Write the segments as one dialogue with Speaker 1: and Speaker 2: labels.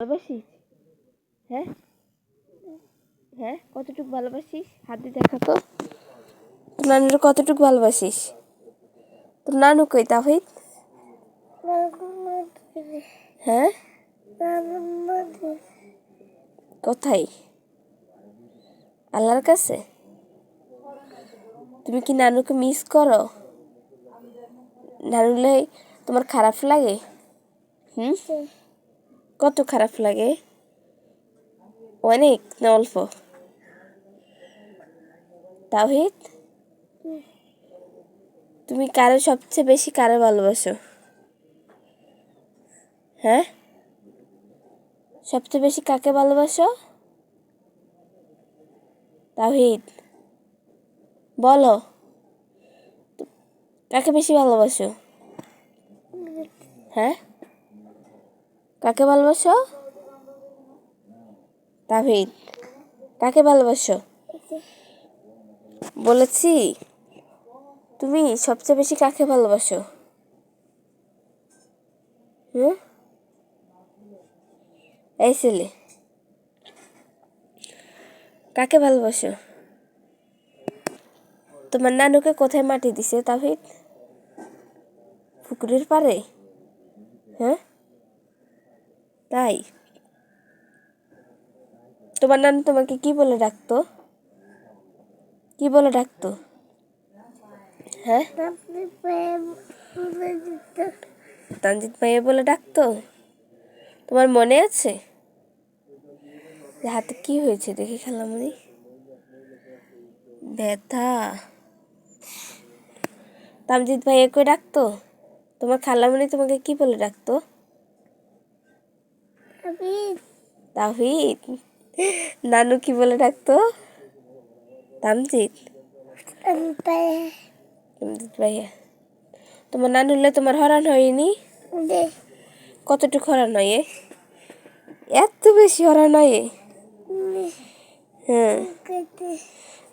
Speaker 1: ভালোবাসিস? হ্যাঁ? হ্যাঁ? কতটুকু ভালোবাসিস? হাত দিয়ে দেখা তো। তোর নানুর কতটুকু ভালোবাসিস? তোর নানু কই, তাহিদ? হ্যাঁ? কোথায়? আল্লাহর কাছে? তুমি কি নানুকে মিস করো? নানুলে তোমার খারাপ লাগে? হুম? কত খারাপ লাগে? অনেক না অল্প? তাওহিদ? তুমি কারও সবচেয়ে বেশি কারও ভালোবাসো? হ্যাঁ? সবচেয়ে বেশি কাকে ভালোবাসো? তাওহিদ। বলো। কাকে বেশি ভালোবাসো? হ্যাঁ? কাকে ভালোবাসো? তাহিদ কাকে ভালোবাসো? বলেছি, তুমি সবচেয়ে বেশি কাকে ভালোবাসো? হুম? এই ছেলে। কাকে ভালোবাসো? তোমার নানুকে কোথায় মাটি দিছে তাহিদ পুকুরের পাড়ে? হ্যাঁ? তাই? তোমার নানু তোমাকে কি বলে ডাকতো? কি বলে ডাকতো? হ্যাঁ? তানজিৎ ভাইয়া বলে ডাকতো? তোমার মনে আছে? হাতে কি হয়েছে দেখি খালামুনি ব্যথা। তামজিৎ ভাইয়া কই ডাকতো? তোমার খালামুনি তোমাকে কি বলে ডাকতো? তাহিদ। নানু কি বলে ডাকতো? তামজিৎ তামজিৎ ভাইয়া। তোমার নানু হলে তোমার হরান হয়নি? কতটুকু হরান হয়? এত বেশি হরান হয়? হ্যাঁ।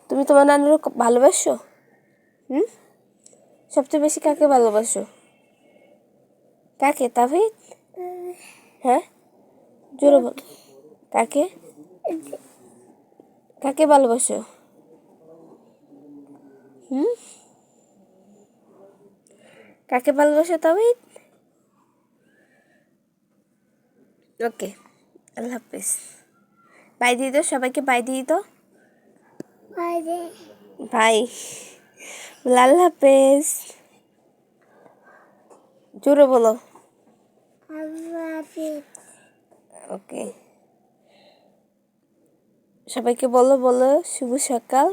Speaker 1: তুমি তোমার নানুর ভালোবাসো? হুম? সবচেয়ে বেশি কাকে ভালোবাসো? কাকে? তাহিদ। হ্যাঁ? জোরে বল। কাকে? কাকে ভালোবাসো? হুম? কাকে ভালোবাসো তাহিদ ওকে আল্লাহ হাফিজ। বাই দিয়ে দাও সবাইকে বাই দিয়ে দাও। বাই বলে আল্লাহ হাফেজ। জোরে বলো। ওকে সবাইকে বলো বলো শুভ সকাল।